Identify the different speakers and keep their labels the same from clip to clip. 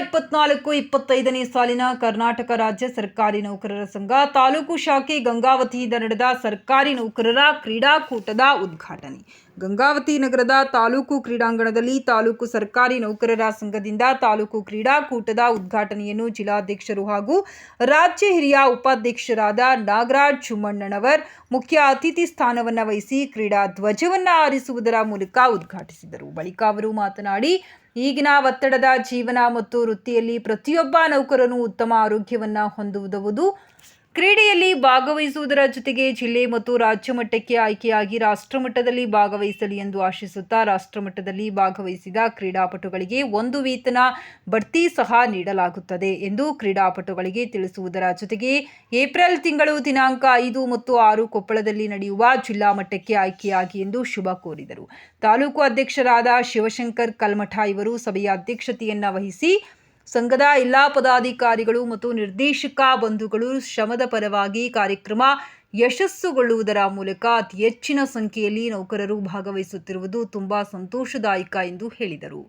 Speaker 1: ಇಪ್ಪತ್ನಾಲ್ಕು ಇಪ್ಪತ್ತೈದನೇ ಸಾಲಿನ ಕರ್ನಾಟಕ ರಾಜ್ಯ ಸರ್ಕಾರಿ ನೌಕರರ ಸಂಘ ತಾಲೂಕು ಶಾಖೆ ಗಂಗಾವತಿಯಿಂದ ನಡೆದ ಸರ್ಕಾರಿ ನೌಕರರ ಕ್ರೀಡಾಕೂಟದ ಉದ್ಘಾಟನೆ. ಗಂಗಾವತಿ ನಗರದ ತಾಲೂಕು ಕ್ರೀಡಾಂಗಣದಲ್ಲಿ ತಾಲೂಕು ಸರ್ಕಾರಿ ನೌಕರರ ಸಂಘದಿಂದ ತಾಲೂಕು ಕ್ರೀಡಾಕೂಟದ ಉದ್ಘಾಟನೆಯನ್ನು ಜಿಲ್ಲಾಧ್ಯಕ್ಷರು ಹಾಗೂ ರಾಜ್ಯ ಹಿರಿಯ ಉಪಾಧ್ಯಕ್ಷರಾದ ನಾಗರಾಜ್ ಚುಮ್ಮಣ್ಣನವರ್ ಮುಖ್ಯ ಅತಿಥಿ ಸ್ಥಾನವನ್ನು ವಹಿಸಿ ಕ್ರೀಡಾ ಧ್ವಜವನ್ನು ಆರಿಸುವುದರ ಮೂಲಕ ಉದ್ಘಾಟಿಸಿದರು. ಬಳಿಕ ಅವರು ಮಾತನಾಡಿ ಈಗಿನ ಒತ್ತಡದ ಜೀವನ ಮತ್ತು ವೃತ್ತಿಯಲ್ಲಿ ಪ್ರತಿಯೊಬ್ಬ ನೌಕರನು ಉತ್ತಮ ಆರೋಗ್ಯವನ್ನು ಹೊಂದುವುದು ಕ್ರೀಡೆಯಲ್ಲಿ ಭಾಗವಹಿಸುವುದರ ಜೊತೆಗೆ ಜಿಲ್ಲೆ ಮತ್ತು ರಾಜ್ಯ ಮಟ್ಟಕ್ಕೆ ಆಯ್ಕೆಯಾಗಿ ರಾಷ್ಟ್ರಮಟ್ಟದಲ್ಲಿ ಭಾಗವಹಿಸಲಿ ಎಂದು ಆಶಿಸುತ್ತಾ ರಾಷ್ಟ್ರಮಟ್ಟದಲ್ಲಿ ಭಾಗವಹಿಸಿದ ಕ್ರೀಡಾಪಟುಗಳಿಗೆ ಒಂದು ವೇತನ ಬಡ್ತಿ ಸಹ ನೀಡಲಾಗುತ್ತದೆ ಎಂದು ಕ್ರೀಡಾಪಟುಗಳಿಗೆ ತಿಳಿಸುವುದರ ಜೊತೆಗೆ ಏಪ್ರಿಲ್ ತಿಂಗಳು ದಿನಾಂಕ ಐದು ಮತ್ತು ಆರು ಕೊಪ್ಪಳದಲ್ಲಿ ನಡೆಯುವ ಜಿಲ್ಲಾ ಮಟ್ಟಕ್ಕೆ ಆಯ್ಕೆಯಾಗಿ ಎಂದು ಶುಭ ಕೋರಿದರು. ತಾಲೂಕು ಅಧ್ಯಕ್ಷರಾದ ಶಿವಶಂಕರ್ ಕಲ್ಮಠ ಇವರು ಸಭೆಯ ಅಧ್ಯಕ್ಷತೆಯನ್ನು ವಹಿಸಿ ಸಂಘದ ಎಲ್ಲಾ ಪದಾಧಿಕಾರಿಗಳು ಮತ್ತು ನಿರ್ದೇಶಕ ಬಂಧುಗಳು ಶ್ರಮದ ಪರವಾಗಿ ಕಾರ್ಯಕ್ರಮ ಯಶಸ್ಸುಗೊಳ್ಳುವುದರ ಮೂಲಕ ಅತಿ ಹೆಚ್ಚಿನ ಸಂಖ್ಯೆಯಲ್ಲಿ ನೌಕರರು ಭಾಗವಹಿಸುತ್ತಿರುವುದು ತುಂಬಾ ಸಂತೋಷದಾಯಕ ಎಂದು ಹೇಳಿದರು.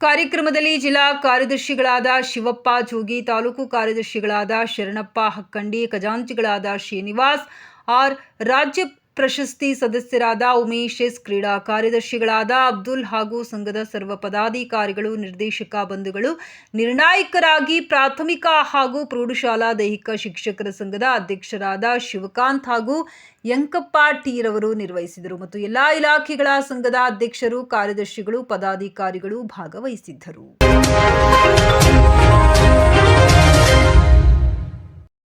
Speaker 1: ಕಾರ್ಯಕ್ರಮದಲ್ಲಿ ಜಿಲ್ಲಾ ಕಾರ್ಯದರ್ಶಿಗಳಾದ ಶಿವಪ್ಪ ಜೋಗಿ, ತಾಲೂಕು ಕಾರ್ಯದರ್ಶಿಗಳಾದ ಶರಣಪ್ಪ ಹಕ್ಕಂಡಿ, ಖಜಾಂಚಿಗಳಾದ ಶ್ರೀನಿವಾಸ್, ಆರ್ ರಾಜ್ಯ ಪ್ರಶಸ್ತಿ ಸದಸ್ಯರಾದ ಉಮೇಶ್ ಎಸ್ ಕ್ರೀಡಾ ಕಾರ್ಯದರ್ಶಿಗಳಾದ ಅಬ್ದುಲ್ ಹಾಗೂ ಸಂಘದ ಸರ್ವ ಪದಾಧಿಕಾರಿಗಳು, ನಿರ್ದೇಶಕ ಬಂಧುಗಳು, ನಿರ್ಣಾಯಕರಾಗಿ ಪ್ರಾಥಮಿಕ ಹಾಗೂ ಪ್ರೌಢಶಾಲಾ ದೈಹಿಕ ಶಿಕ್ಷಕರ ಸಂಘದ ಅಧ್ಯಕ್ಷರಾದ ಶಿವಕಾಂತ್ ಹಾಗೂ ಯಂಕಪ್ಪ ಟೀರವರು ನಿರ್ವಹಿಸಿದರು ಮತ್ತು ಎಲ್ಲ ಇಲಾಖೆಗಳ ಸಂಘದ ಅಧ್ಯಕ್ಷರು, ಕಾರ್ಯದರ್ಶಿಗಳು, ಪದಾಧಿಕಾರಿಗಳು ಭಾಗವಹಿಸಿದ್ದರು.